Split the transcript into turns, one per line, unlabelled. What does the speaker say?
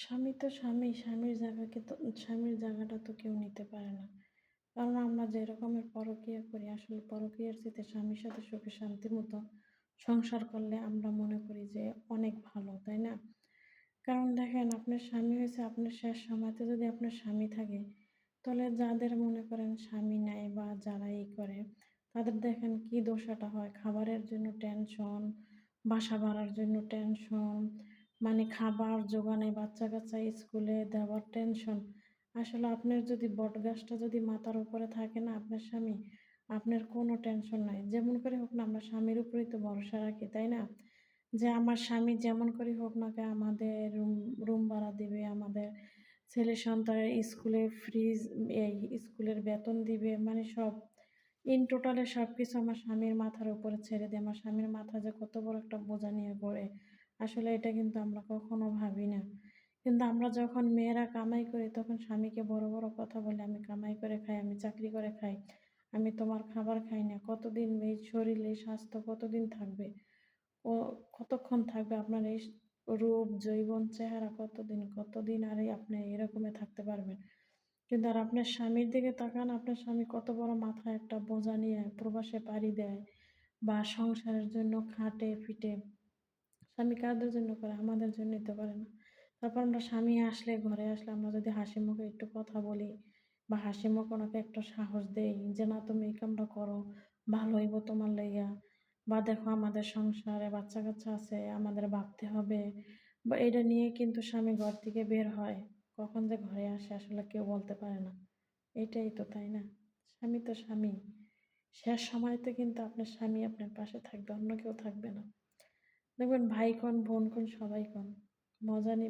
স্বামী তো স্বামী, স্বামীর জায়গাকে তো স্বামীর জায়গাটা তো কেউ নিতে পারে না। কারণ আমরা যে রকমের পরকীয়া করি, আসলে পরকীয়ার চেয়ে স্বামীর সাথে সুখে শান্তির মতো সংসার করলে আমরা মনে করি যে অনেক ভালো, তাই না? কারণ দেখেন, আপনার স্বামী হয়েছে, আপনার শেষ সময়তে যদি আপনার স্বামী থাকে, তাহলে যাদের মনে করেন স্বামী নাই বা যারা এই করে, তাদের দেখেন কি দশাটা হয়? খাবারের জন্য টেনশন বাসা ভাড়ার জন্য টেনশন মানে খাবার জোগানে বাচ্চা কাচ্চা স্কুলে দেওয়ার টেনশন আসলে আপনার যদি বট বটগাছটা যদি মাথার উপরে থাকে না, আপনার স্বামী, আপনার কোনো টেনশন নাই। যেমন করে হোক না, আমরা স্বামীর উপরেই তো ভরসা রাখি, তাই না? যে আমার স্বামী যেমন করে হোক না কে আমাদের রুম রুম ভাড়া দিবে, আমাদের ছেলে সন্তানের স্কুলে ফ্রিজ, এই স্কুলের বেতন দিবে মানে সব। ইন টোটালে সব কিছু আমার স্বামীর মাথার উপরে ছেড়ে দিয়ে, আমার স্বামীর মাথা যে কত বড় একটা বোঝা নিয়ে ঘোরে আসলে এটা কিন্তু আমরা কখনো ভাবি না। কিন্তু আমরা যখন মেয়েরা কামাই করি, তখন স্বামীকে বড় বড় কথা বলে, আমি কামাই করে খাই, আমি চাকরি করে খাই, আমি তোমার খাবার খাই না। কতদিন এই শরীর এই স্বাস্থ্য কতদিন থাকবে? ও কতক্ষণ থাকবে? আপনার এই রূপ জৈবন চেহারা কতদিন? কতদিন আর আপনি এরকমে থাকতে পারবেন? কিন্তু আর আপনার স্বামীর দিকে তাকান, আপনার স্বামী কত বড় মাথায় একটা বোঝা নিয়ে প্রবাসে পাড়ি দেয় বা সংসারের জন্য খাটে পিটে স্বামী কাদের জন্য করে? আমাদের জন্যই তো করে না। তারপর আমরা স্বামী আসলে ঘরে আসলে আমরা যদি হাসি মুখে একটু কথা বলি বা হাসি মুখ ওনাকে একটা সাহস দেই যে, না, তুমি এই কামটা করো, ভালো হইব তোমার লেগা বা দেখো আমাদের সংসারে বাচ্চা কাচ্চা আছে, আমাদের ভাবতে হবে। বা এটা নিয়ে কিন্তু স্বামী ঘর থেকে বের হয়। কখন যে ঘরে আসে আসলে কেউ বলতে পারে না। এটাই তো, তাই না? স্বামী তো স্বামী। শেষ সময়তে কিন্তু আপনার স্বামী আপনার পাশে থাকবে, অন্য কেউ থাকবে না। দেখবেন ভাই কোন বোন সবাই কন। মজা নিবে।